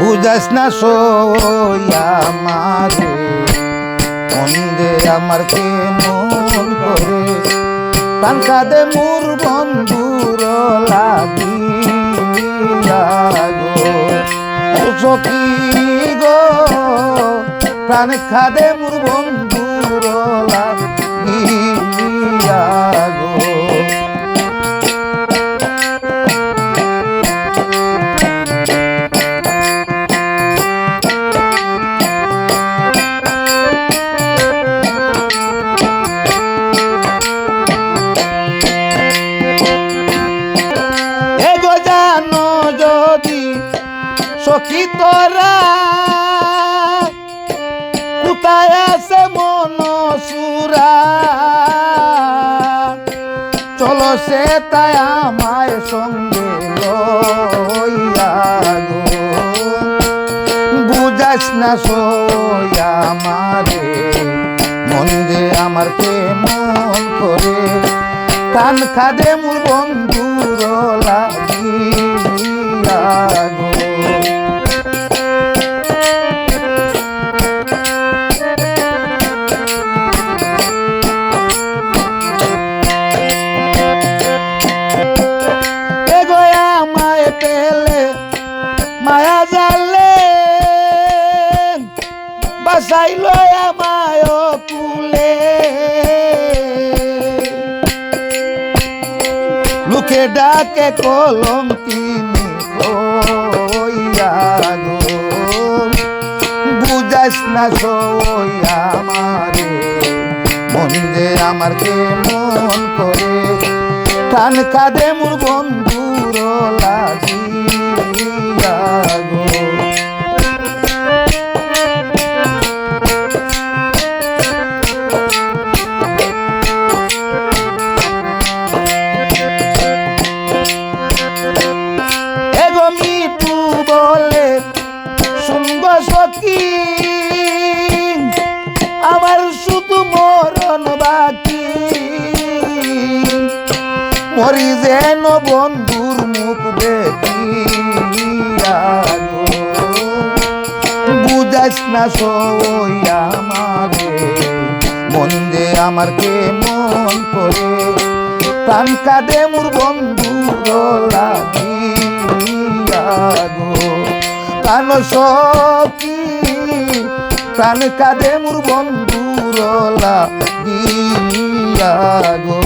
বুঝাস না সোয়া মারে মন্দে আমার কে মন করে? প্রাণ কাঁদে মোর বন্ধুর লাগিয়া গো গো? প্রাণ খাদে মোর বন্ধুর সখী তোরা কোথায় আছে মন সুরা। চলো সে তাই আমায় সঙ্গে লইয়া বুঝাস না সইয়া আমারে, মন যে আমার কে মন করে। কান খাদে মোর বন্ধুর মায়া জালে বাসাইল আমায় কুলে লোকে ডাকে কলম গো বুঝাস না সইয়া আমারে, মন যে আমার কে মন করে? কান কাঁদে মোর বন্ধুর মরি যেন বন্ধুর মুখ দেখিয়া। বুঝাস না সইয়া আমারে, মন যে আমার কে মন করে। প্রাণ কাঁদে মোর বন্ধু লাগিয়া গো। প্রাণ সখী প্রাণ কাঁদে মোর বন্ধু লাগিয়া গো।